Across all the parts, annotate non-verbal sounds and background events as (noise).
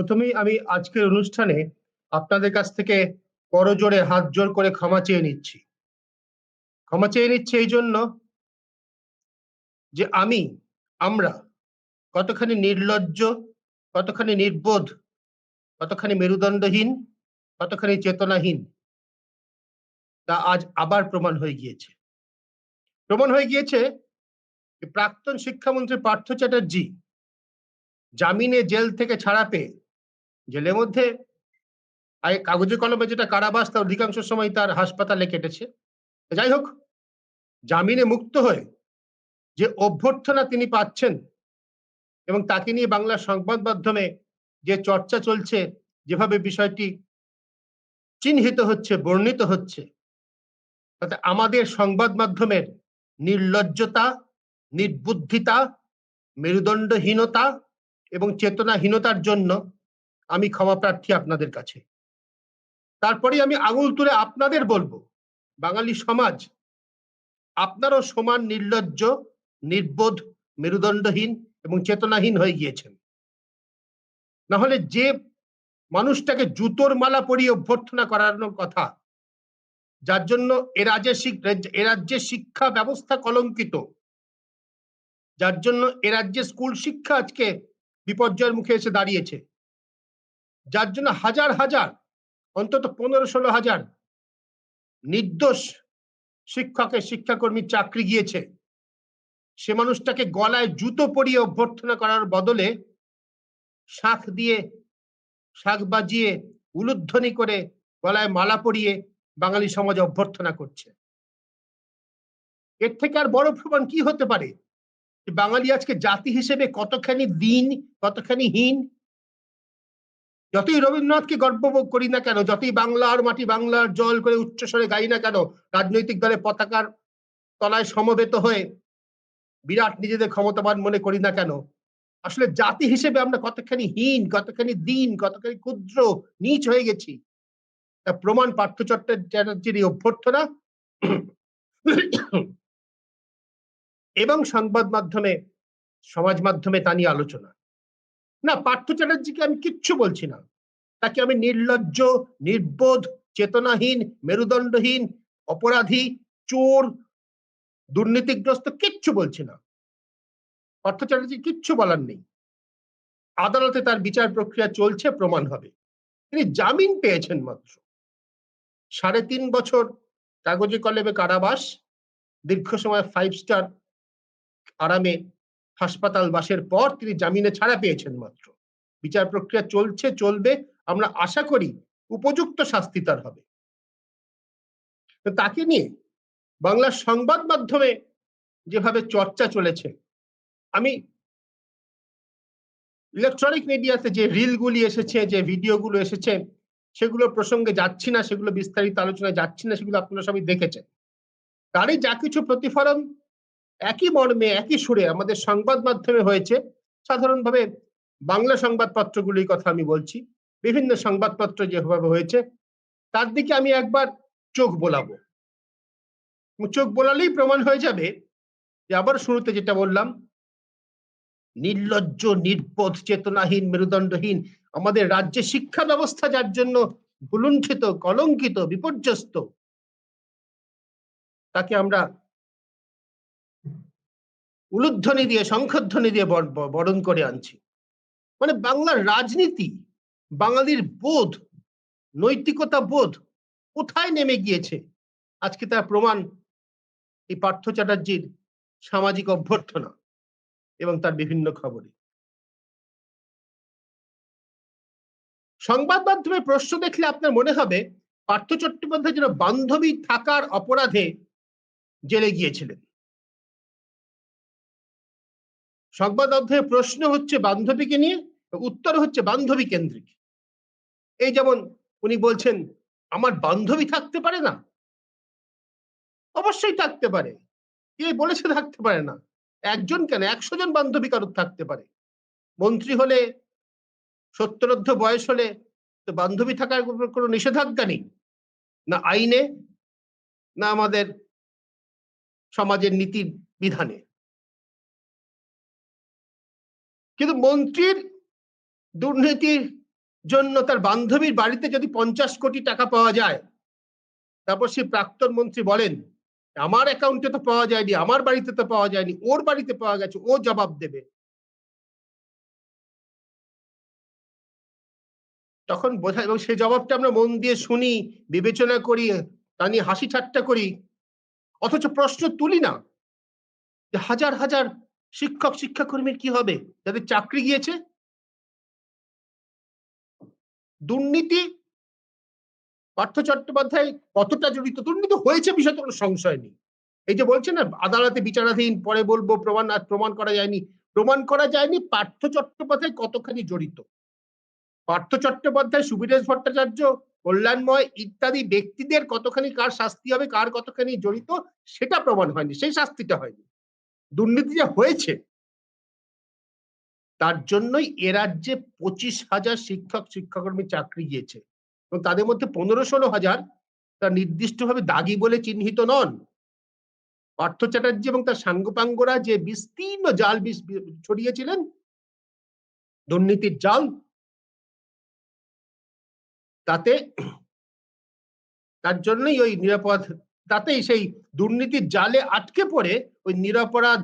প্রথমেই আমি আজকের অনুষ্ঠানে আপনাদের কাছ থেকে করজোড়ে হাত জোর করে ক্ষমা চেয়ে নিচ্ছি। ক্ষমা চেয়ে নিচ্ছি এই জন্য যে আমি, আমরা কতখানি নির্লজ্জ, কতখানি নির্বোধ, কতখানি মেরুদণ্ডহীন, কতখানি চেতনাহীন, তা আজ আবার প্রমাণ হয়ে গিয়েছে। প্রমাণ হয়ে গিয়েছে প্রাক্তন শিক্ষামন্ত্রী পার্থ চ্যাটার্জি জামিনে জেল থেকে ছাড়া পেয়ে জেলের মধ্যে। আগে কাগজে কলমে যেটা কারাবাস তার অধিকাংশ সময় তার হাসপাতালে কেটেছে। যাই হোক, জামিনে মুক্ত হয়ে যে অভ্যর্থনা তিনি পাচ্ছেন এবং তাকে নিয়ে বাংলার সংবাদ মাধ্যমে যে চর্চা চলছে, যেভাবে বিষয়টি চিহ্নিত হচ্ছে, বর্ণিত হচ্ছে, তাতে আমাদের সংবাদ মাধ্যমের নির্লজ্জতা, নির্বুদ্ধিতা, মেরুদণ্ডহীনতা এবং চেতনাহীনতার জন্য আমি ক্ষমা প্রার্থী আপনাদের কাছে। তারপরে আমি আঙুল তুলে আপনাদের বলব, বাঙালি সমাজ, আপনারও সমান নির্লজ্জ, নির্বোধ, মেরুদণ্ডহীন এবং চেতনাহীন হয়ে গিয়েছেন। না হলে যে মানুষটাকে জুতোর মালা পরিয়ে অভ্যর্থনা করানোর কথা, যার জন্য এ রাজ্যের এ রাজ্যের শিক্ষা ব্যবস্থা কলঙ্কিত, যার জন্য এ রাজ্যের স্কুল শিক্ষা আজকে বিপর্যয়ের মুখে এসে দাঁড়িয়েছে। যার জন্য হাজার হাজার, অন্তত পনেরো ষোলো হাজার নির্দোষ শিক্ষকের শিক্ষাকর্মীর চাকরি গিয়েছে। সে মানুষটাকে গলায় জুতো পরিয়ে অভ্যর্থনা করার বদলে শাখ দিয়ে, শাখ বাজিয়ে, উলুধ্বনি করে গলায় মালা পরিয়ে বাঙালি সমাজ অভ্যর্থনা করছে। এর থেকে আর বড় প্রমাণ কি হতে পারে? বাঙালি আজকে জাতি হিসেবে কতখানি দিন, কতখানি হীন যতই রবীন্দ্রনাথকে গর্ববোধ করি না কেন, যতই বাংলার মাটি বাংলার জল করে উচ্চস্বরে গাই না কেন, রাজনৈতিক দলের পতাকার তলায় সমবেত হয়ে বিরাট নিজেদের ক্ষমতাবান মনে করি না কেন? আসলে জাতি হিসেবে আমরা কতখানি হীন, কতখানি দিন, কতখানি ক্ষুদ্র, নিচ হয়ে গেছি। তা প্রমাণ পার্থ চট্টোপাধ্যায়ের এই অভ্যর্থনা। এবং সংবাদ মাধ্যমে, সমাজ মাধ্যমে তা নিয়ে আলোচনা। না, পার্থ চ্যাটার্জিকে আমি কিচ্ছু বলছি না। তাকে আমি নির্লজ্জ, নির্বোধ, চেতনাহীন, মেরুদণ্ডহীন, অপরাধী, চোর, দুর্নীতিগ্রস্ত কিচ্ছু বলছি না। পার্থ চ্যাটার্জি কিচ্ছু বলার নেই। আদালতে তার বিচার প্রক্রিয়া চলছে, প্রমাণ হবে। তিনি জামিন পেয়েছেন মাত্র। সাড়ে তিন বছর কাগজে কলেমে কারাবাস, দীর্ঘ সময় ফাইভ স্টার আরামে হাসপাতাল বাসের পর তিনি জামিনে ছাড়া পেয়েছেন মাত্র। বিচার প্রক্রিয়া চলছে, চলবে। আমরা আশা করি উপযুক্ত শাস্তি তার হবে। তাকে নিয়ে বাংলার সংবাদ মাধ্যমে যেভাবে চর্চা চলেছে, আমি ইলেকট্রনিক মিডিয়াতে যে রিলগুলি এসেছে, যে ভিডিওগুলো এসেছে, সেগুলো প্রসঙ্গে যাচ্ছি না, সেগুলো বিস্তারিত আলোচনায় যাচ্ছি না, সেগুলো আপনারা সবাই দেখেছেন। তারই যা কিছু প্রতিফলন একই মর্মে, একই সুরে আমাদের সংবাদ মাধ্যমে হয়েছে, সাধারণভাবে বাংলা সংবাদপত্রগুলির কথা আমি বলছি। বিভিন্ন সংবাদপত্র যেভাবে হয়েছে, তার দিকে আমি একবার চোখ বোলাবো। চোখ বোলালেই প্রমাণ হয়ে যাবে যে আবার শুরুতে যেটা বললাম, নির্লজ্জ, নির্বোধ, চেতনাহীন, মেরুদণ্ডহীন, আমাদের রাজ্যে শিক্ষা ব্যবস্থা যার জন্য ভুলুণ্ঠিত, কলঙ্কিত, বিপর্যস্ত, তাকে আমরা উলুধ্বনি দিয়ে, শঙ্খধ্বনি দিয়ে বরণ করে আনছি। মানে বাংলার রাজনীতি, বাঙালির বোধ, নৈতিকতা বোধ কোথায় নেমে গিয়েছে? আজকে তার প্রমাণ এই পার্থ চ্যাটার্জির সামাজিক অভ্যর্থনা এবং তার বিভিন্ন খবরে। সংবাদ মাধ্যমে প্রশ্ন দেখলে আপনার মনে হবে, পার্থ চট্টোপাধ্যায় যেন বান্ধবী থাকার অপরাধে জেলে গিয়েছিলেন। সংবাদ অধ্যায়ে প্রশ্ন হচ্ছে বান্ধবীকে নিয়ে, উত্তর হচ্ছে বান্ধবী কেন্দ্রিক এই যেমন উনি বলছেন, আমার বান্ধবী থাকতে পারে না? অবশ্যই থাকতে পারে। কে বলেছে থাকতে পারে না? একজন কেন? একশো জন বান্ধবী কারোর থাকতে পারে। মন্ত্রী হলে, সত্তরোদ্ধ বয়স হলে তো বান্ধবী থাকার কোনো নিষেধাজ্ঞা নেই। না আইনে, না আমাদের সমাজের নীতি বিধানে। কিন্তু মন্ত্রীর দুর্নীতির জন্য তার বান্ধবীর বাড়িতে যদি পঞ্চাশ কোটি টাকা পাওয়া যায়, তারপর সেই প্রাক্তন মন্ত্রী বলেন, আমার অ্যাকাউন্টে তো পাওয়া যায়নি, আমার বাড়িতে তো পাওয়া যায়নি, ওর বাড়িতে পাওয়া গেছে, ও জবাব দেবে। তখন বোঝা, এবং সেই জবাবটা আমরা মন দিয়ে শুনি, বিবেচনা করি, তা নিয়ে হাসি ঠাট্টা করি, অথচ প্রশ্ন তুলি না যে হাজার হাজার শিক্ষক শিক্ষাকর্মীর কি হবে? যাদের চাকরি গিয়েছে? দুর্নীতি? পার্থ চট্টোপাধ্যায় কতটা জড়িত? দুর্নীতি হয়েছে বিষয়টা কোনো সংশয় নেই। এই যে বলছে না, আদালতে বিচারাধীন, পরে বলব, প্রমাণ আর প্রমাণ করা যায়নি। প্রমাণ করা যায়নি, পার্থ চট্টোপাধ্যায় কতখানি জড়িত? পার্থ চট্টোপাধ্যায়, সুবিরেশ ভট্টাচার্য, কল্যাণময় ইত্যাদি ব্যক্তিদের কতখানি কার শাস্তি হবে, কার কতখানি জড়িত, সেটা প্রমাণ হয়নি, সেই শাস্তিটা হয়নি। দুর্নীতি যে হয়েছে, তার জন্যই এ রাজ্যে পঁচিশ হাজার শিক্ষক, শিক্ষাকর্মী চাকরি গিয়েছে। এবং তাদের মধ্যে পনেরো ষোলো হাজার তার নির্দিষ্টভাবে দাগি বলে চিহ্নিত নন। পার্থ চ্যাটার্জি এবং তার সাঙ্গপাঙ্গরা যে বিস্তীর্ণ জাল ছড়িয়েছিলেন, দুর্নীতির জাল, তাতে তার জন্যই ওই নিরাপদ তাতেই সেই দুর্নীতির জালে আটকে পড়ে ওই নিরাপরাধ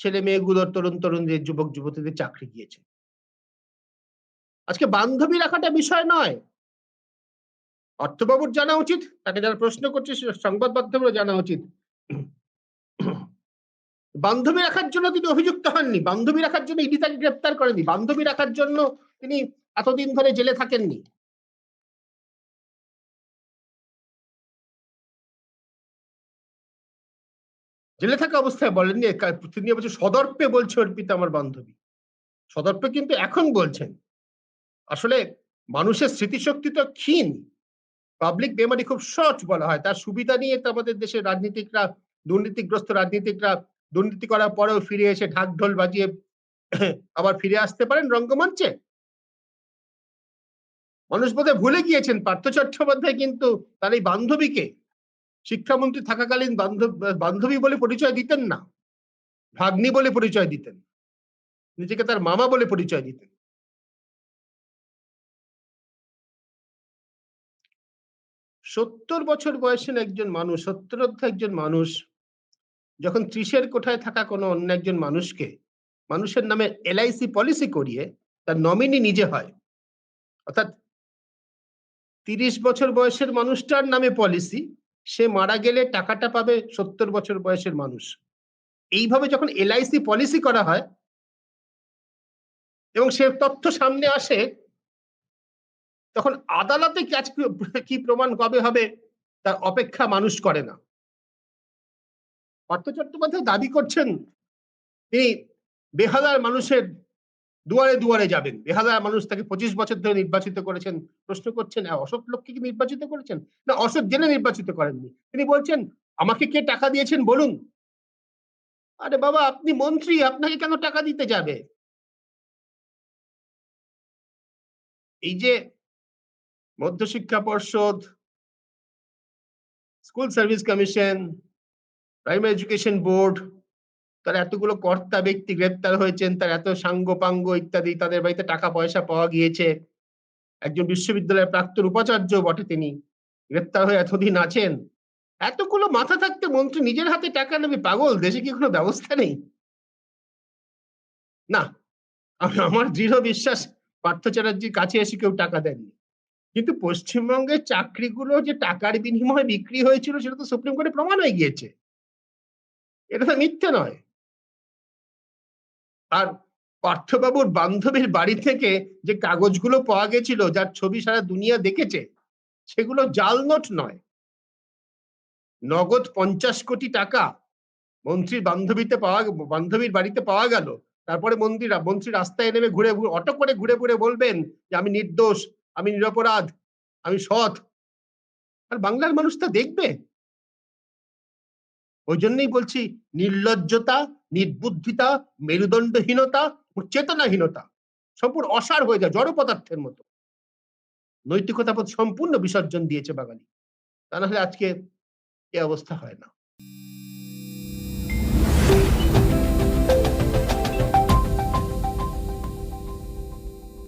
ছেলে মেয়েগুলোর তরুণ তরুণদের, যুবক যুবতীদের চাকরি গিয়েছে। আজকে বান্ধবী রাখাটা বিষয় নয়। অর্থবাবুর জানা উচিত, তাকে যারা প্রশ্ন করছে সংবাদ মাধ্যমেরও জানা উচিত। বান্ধবী রাখার জন্য তিনি অভিযুক্ত হননি, বান্ধবী রাখার জন্য ইডি তাকে গ্রেপ্তার করেনি, বান্ধবী রাখার জন্য তিনি এতদিন ধরে জেলে থাকেননি। জেলে থাকা অবস্থায় বলেননি তিনি বলছে, সদর্পে বলছে অর্পিতা আমার বান্ধবী। সদর্পে কিন্তু এখন বলছেন। আসলে মানুষের স্মৃতিশক্তি তো ক্ষীণ। পাবলিক মেমোরি খুব শর্ট বলা হয়। তার সুবিধা নিয়ে তো আমাদের দেশের রাজনীতিকরা, দুর্নীতিগ্রস্ত রাজনীতিকরা দুর্নীতি করার পরেও ফিরে এসে ঢাক ঢোল বাজিয়ে (clears throat) আবার ফিরে আসতে পারেন রঙ্গমঞ্চে। মানুষ বোধহয় ভুলে গিয়েছেন। পার্থ চট্টোপাধ্যায় কিন্তু তার এই বান্ধবীকে শিক্ষামন্ত্রী থাকাকালীন বান্ধব, বান্ধবী বলে পরিচয় দিতেন না। ভাগ্নি বলে পরিচয় দিতেন নিজেকে তার মামা বলে পরিচয় দিতেন। সত্তর বছর বয়সের একজন মানুষ সত্তরোর্ধ একজন মানুষ, যখন ত্রিশের কোঠায় থাকা কোনো অন্য একজন মানুষকে, মানুষের নামে এলআইসি পলিসি করিয়ে তার নমিনি নিজে হয়। অর্থাৎ তিরিশ বছর বয়সের মানুষটার নামে পলিসি সে মারা গেলে টাকাটা পাবে সত্তর বছর বয়সের মানুষ। এইভাবে যখন এলআইসি পলিসি করা হয়, এবং সে তথ্য সামনে আসে, তখন আদালতে কি আজ কি প্রমাণ কবে হবে, তার অপেক্ষা মানুষ করে না। পার্থ চট্টোপাধ্যায় দাবি করছেন, তিনি বেহালার মানুষের দুয়ারে দুয়ারে যাবেন। বেহালার মানুষ তাকে পঁচিশ বছর ধরে নির্বাচিত করেছেন। প্রশ্ন করছেন "হ্যাঁ, অশোক লোককে কি নির্বাচিত করেছেন? না অশোক জেনে নির্বাচিত করেননি। তিনি বলছেন আমাকে কে টাকা দিয়েছেন বলুন? আরে বাবা আপনি মন্ত্রী আপনাকে কেন টাকা দিতে যাবে? এই যে মধ্যশিক্ষা পর্ষদ school service commission primary education board তার এতগুলো কর্তা ব্যক্তি গ্রেপ্তার হয়েছেন, তার এত সাঙ্গ পাঙ্গ ইত্যাদি, তাদের বাড়িতে টাকা পয়সা পাওয়া গিয়েছে। একজন বিশ্ববিদ্যালয়ের প্রাক্তন উপাচার্য বটে তিনি। গ্রেপ্তার হয়ে এতদিন আছেন। এতগুলো মাথা থাকতে মন্ত্রী নিজের হাতে টাকা নেবে, পাগল? দেশে কি কোনো ব্যবস্থা নেই? না, আমি- আমার দৃঢ় বিশ্বাস, পার্থ চ্যাটার্জির কাছে এসে কেউ টাকা দেননি। কিন্তু পশ্চিমবঙ্গের চাকরিগুলো যে টাকার বিনিময়ে বিক্রি হয়েছিল, সেটা তো সুপ্রিম কোর্টে প্রমাণ হয়ে গিয়েছে। এটা তো মিথ্যে নয়। আর পার্থবাবুর বান্ধবীর বাড়ি থেকে যে কাগজগুলো পাওয়া গেছিল, যার ছবি সারা দুনিয়া দেখেছে, সেগুলো জাল নোট নয়। নগদ পঞ্চাশ কোটি টাকা মন্ত্রীর বান্ধবীতে পাওয়া, বান্ধবীর বাড়িতে পাওয়া গেল। তারপরে মন্ত্রী মন্ত্রী রাস্তায় নেমে ঘুরে ঘুরে, অটো করে ঘুরে ঘুরে বলবেন যে, আমি নির্দোষ, আমি নিরপরাধ, আমি সৎ। আর বাংলার মানুষ তা দেখবে। ওই জন্যই বলছি নির্লজ্জতা, নির্বুদ্ধিতা, মেরুদণ্ডহীনতা চেতনাহীনতা সম্পূর্ণ অসার হয়ে যায় জড় পদার্থের মতো। নৈতিকতা সম্পূর্ণ বিসর্জন দিয়েছে বাঙালি। তা না হলে আজকে এ অবস্থা হয় না।